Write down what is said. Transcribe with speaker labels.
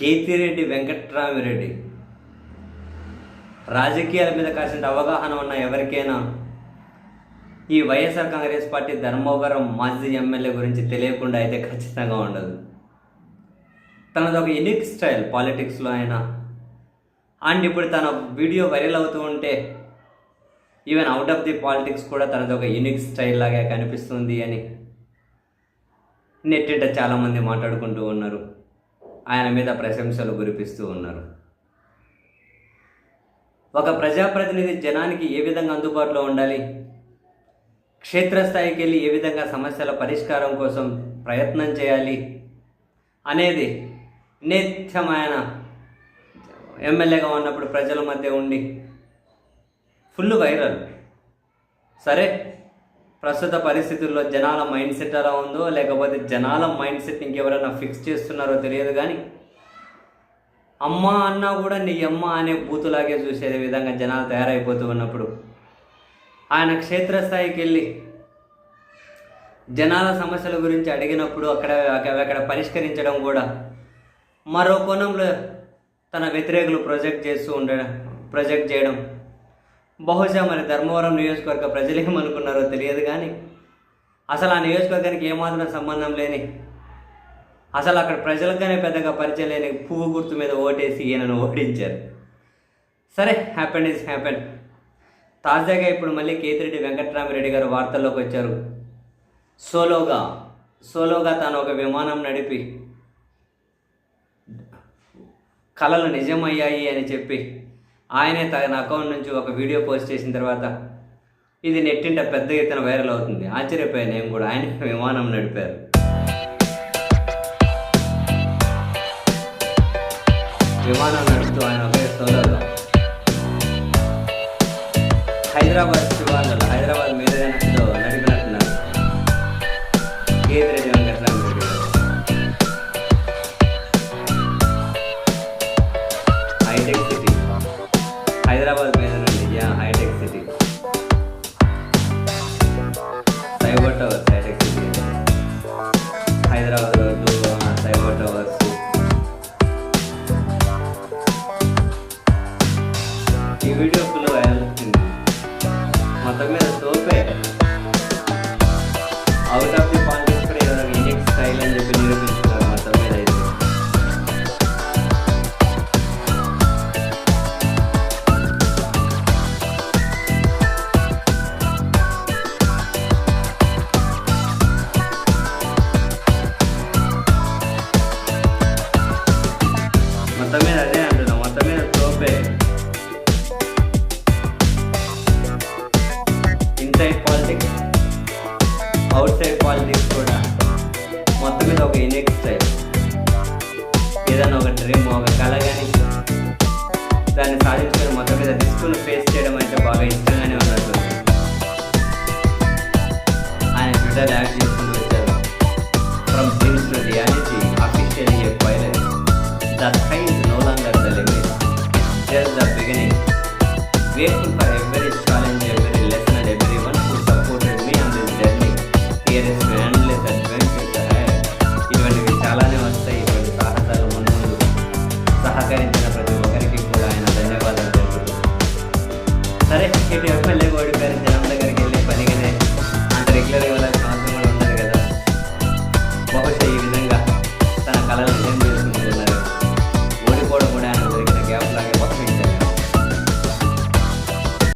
Speaker 1: కేతిరెడ్డి వెంకట్రామిరెడ్డి. రాజకీయాల మీద కాసిన అవగాహన ఉన్న ఎవరికైనా ఈ వైఎస్ఆర్ కాంగ్రెస్ పార్టీ ధర్మవరం మాజీ ఎమ్మెల్యే గురించి తెలియకుండా అయితే ఖచ్చితంగా ఉండదు. తనది ఒక యునిక్ స్టైల్ పాలిటిక్స్లో అయినా. అండ్ ఇప్పుడు తన వీడియో వైరల్ అవుతూ ఉంటే even out of the politics కూడా తనది ఒక యునిక్ స్టైల్ లాగా కనిపిస్తుంది అని నెట్టింట చాలామంది మాట్లాడుకుంటూ ఉన్నారు. ఆయన మీద ప్రశంసలు కురిపిస్తూ ఉన్నారు. ఒక ప్రజాప్రతినిధి జనానికి ఏ విధంగా అందుబాటులో ఉండాలి? క్షేత్రస్థాయికి వెళ్ళి ఏ విధంగా సమస్యల పరిష్కారం కోసం ప్రయత్నం చేయాలి? అనేది నిత్యం ఆయన ఎమ్మెల్యేగా ఉన్నప్పుడు ప్రజల మధ్య ఉండి ఫుల్ వైరల్. సరే ప్రస్తుత పరిస్థితుల్లో జనాల మైండ్ సెట్ ఎలా ఉందో లేకపోతే జనాల మైండ్ సెట్ ఇంకెవరైనా ఫిక్స్ చేస్తున్నారో తెలియదు కానీ అమ్మ అన్నా కూడా నీ అమ్మ అనే బూతులాగే చూసే విధంగా జనాలు తయారైపోతూ ఉన్నప్పుడు ఆయన క్షేత్రస్థాయికి వెళ్ళి జనాల సమస్యల గురించి అడిగినప్పుడు అక్కడ అక్కడ- అక్కడ పరిష్కరించడం కూడా మరో కోణంలో తన వ్యతిరేకులు ప్రొజెక్ట్ చేస్తూ ఉండడం ప్రొజెక్ట్ చేయడం బహుశా మరి ధర్మవరం నియోజకవర్గ ప్రజలు ఏమనుకున్నారో తెలియదు కానీ అసలు ఆ నియోజకవర్గానికి ఏమాత్రం సంబంధం లేని అసలు అక్కడ ప్రజలకనే పెద్దగా పరిచయం లేని పువ్వు గుర్తు మీద ఓటేసి ఈయనను ఓడించారు. సరే హ్యాపెన్ ఈజ్ హ్యాపెన్ తాజాగా ఇప్పుడు మళ్ళీ కేతిరెడ్డి వెంకట్రామిరెడ్డి గారు వార్తల్లోకి వచ్చారు. సోలోగా సోలోగా తాను ఒక విమానం నడిపి కళలు నిజమయ్యాయి అని చెప్పి ఆయనే తన అకౌంట్ నుంచి ఒక వీడియో పోస్ట్ చేసిన తర్వాత ఇది నెట్టింట పెద్ద ఎత్తున వైరల్ అవుతుంది. ఆశ్చర్యపోయాను నేను కూడా. ఆయన విమానం నడిపారు. విమానం నడుపుతూ ఆయన ఒకే సోలోగా హైదరాబాద్ శివార్లలో హైదరాబాద్ మీదలో నడిపినట్టున్నారు. కేతిరెడ్డి హైటెక్ సిటీ. హైదరాబాద్ మీద నుండి యా Hitech city cyber towers hitech city Hyderabad road ఆ, సైబర్ టవర్స్ ఈ వీడియో మీద ఫేస్ చేయడం అయితే బాగా ఇష్టంగానే ఉన్నట్టు ఆయన ట్విట్టర్ యాక్ట్ చేసుకుంటూ వచ్చారు. ఫ్రమ్ డ్రీమ్స్ టు రియాలిటీ సరే ఇటు ఎమ్మెల్యే ఓడిపోయారు జనం